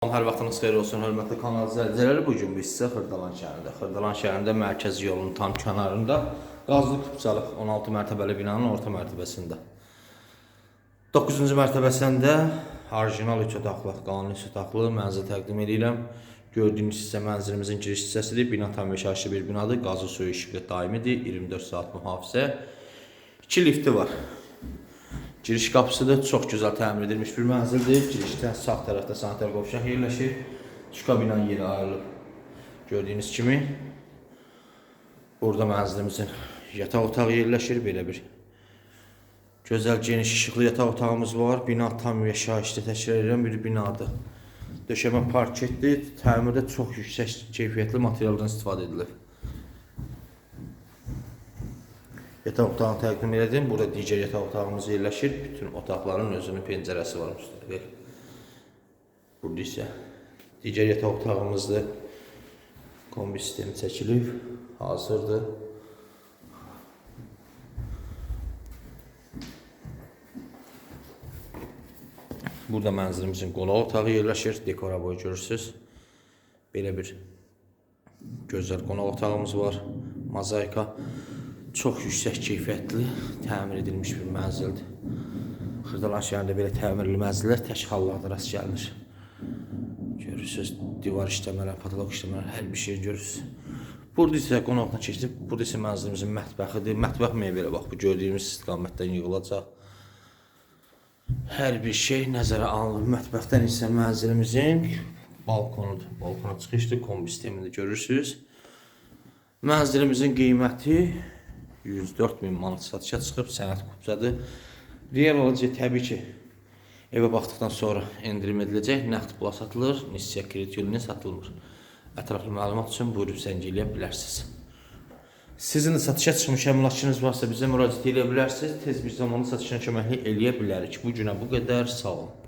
Hər vaxtınız xeyir olsun, hörmətli kanal izləyiciləri. Bu gün biz sizə Xırdalan şəhərində, Xırdalan şəhərində mərkəzi yolun tam kənarında qazlı kupçalıq 16 mərtəbəli binanın orta mərtəbəsində. 9-cu mərtəbəsində orijinal üç otaqlı, qanuni üç otaqlı mənzil təqdim edirəm. Gördüyünüz hissə mənzilimizin giriş hissəsidir. Bina tam yaşayışlı bir binadır. Qazı suyu işığı daimidir. 24 saat mühafizə. 2 lifti var. Giriş qapısıdır. Çox gözəl təmir edilmiş bir mənzildir. Girişdən sağ tərəfdə sanitar qovşaq yerləşir. Şu binanın yeri ayrılıb. Gördüyünüz kimi burada mənzilimizin yataq otağı yerləşir. Belə bir gözəl geniş işıqlı yataq otağımız var. Bina tam yaşayışlı təkrar edirəm bir binadır. Döşəmə parketdir. Təmirdə çox yüksək keyfiyyətli materialdan istifadə edilib. Yataq otağını təqdim elədim. Burada digər yataq otağımız yerləşir. Bütün otaqların özünün pəncərəsi var müstəqil. Burada isə digər yataq otağımızdır. Kombi sistemi çəkilib, hazırdır. Burada mənzilimizin qonaq otağı yerləşir. Dekora boy görürsüz. Belə bir gözəl qonaq otağımız var. Mozaika çox yüksək keyfiyyətli təmir edilmiş bir mənzildir. Xırdalan şəhərində belə təmirli mənzillər tək hallarda rast gəlinir. Görürsüz, divar işləmələri, patolog işləmələri, hər bir şey görürsüz. Burada isə qonaqla keçib, burada isə mənzilimizin mətbəxidir. Mətbəx mebeli bax bu gördüyümüz istiqamətdən yığılacaq. Hər bir şey nəzərə alınır. Mətbəxdən isə mənzilimizin balkonudur. Balkona çıxışdır, kombi sistemini görürsüz. Mənzilimizin qiyməti 104 min manat satışa çıxıb, sənət kupçadır. Real olacaq təbii ki, evə baxdıqdan sonra endirim ediləcək, nəqd pula satılır, nisya kredit yolu satılmır. Ətraflı məlumat üçün buyurub zəng eləyə bilərsiniz. Sizin də satışa çıxmış əmlakınız varsa bizə müraciət edə bilərsiniz. Tez bir zamanda satışına köməklik eləyə bilərik. Bu günə bu qədər. Sağ olun.